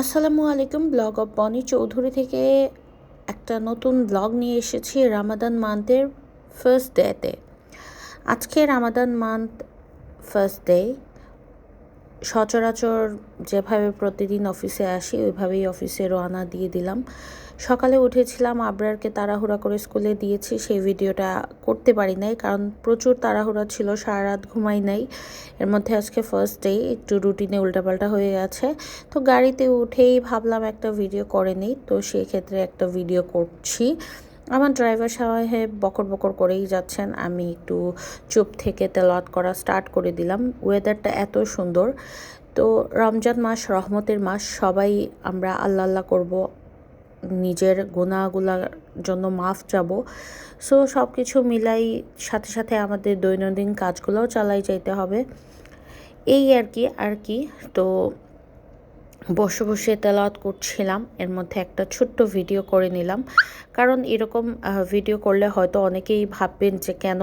আসসালামু আলাইকুম, blog of বনি চৌধুরী থেকে একটা নতুন ব্লগ নিয়ে এসেছি রামাদান মান্থের ফার্স্ট ডেতে আজকে রামাদান মান্থ ফার্স্ট ডে সচরাচর যেভাবে প্রতিদিন অফিসে আসি, ওইভাবেই অফিসে রওনা দিয়ে দিলাম। সকালে উঠেছিলাম, আবরারকে তাড়াহুড়া করে স্কুলে দিয়েছি, সেই ভিডিওটা করতে পারি নাই, কারণ প্রচুর তাড়াহুড়া ছিল সারা রাত ঘুমাই নাই। এর মধ্যে আজকে ফার্স্ট ডে একটু রুটিনে উল্টাপাল্টা হয়ে গেছে। তো গাড়িতে উঠেই ভাবলাম একটা ভিডিও করে নিই, তো সেই ক্ষেত্রে একটা ভিডিও করছি। আমার ড্রাইভার সাহেব বকর বকর করেই যাচ্ছেন। আমি একটু চুপ থেকে তেলাওয়াত করা স্টার্ট করে দিলাম। ওয়েদারটা এত সুন্দর। তো রমজান মাস, রহমতের মাস, সবাই আমরা আল্লাহ আল্লাহ করব। নিজের গুণাগুলার জন্য মাফ যাব সো সব কিছু মিলাই সাথে সাথে আমাদের দৈনন্দিন কাজগুলোও চালাই যাইতে হবে। এই আর কি আর কি। তো বসে বসে তেলাওয়াত করছিলাম। এর মধ্যে একটা ছোট্ট ভিডিও করে নিলাম। কারণ এরকম ভিডিও করলে হয়তো অনেকেই ভাববেন যে কেন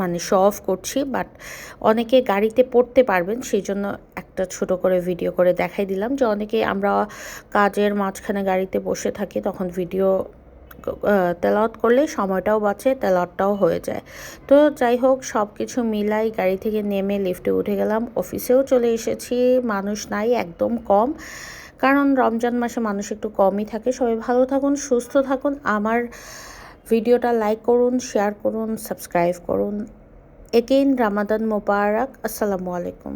মানে শো অফ করছি বাট অনেকে গাড়িতে পড়তে পারবেন সেই জন্য একটা ছোট করে ভিডিও করে দেখাই দিলাম। যে অনেকে আমরা কাজের মাঝখানে গাড়িতে বসে থাকি, তখন ভিডিও তেলাওয়াত করলে সময়টাও বাঁচে, তেলাওয়াতটাও হয়ে যায়। তো যাই হোক সব কিছু মিলাই গাড়ি থেকে নেমে লিফটে উঠে গেলাম। অফিসেও চলে এসেছি, মানুষ নাই, একদম কম। কারণ রমজান মাসে মানুষ একটু কমই থাকে। সবাই ভালো থাকুন, সুস্থ থাকুন। আমার ভিডিওটা লাইক করুন শেয়ার করুন সাবস্ক্রাইব করুন। এগেইন রামাদান মোবারক আসসালামু আলাইকুম।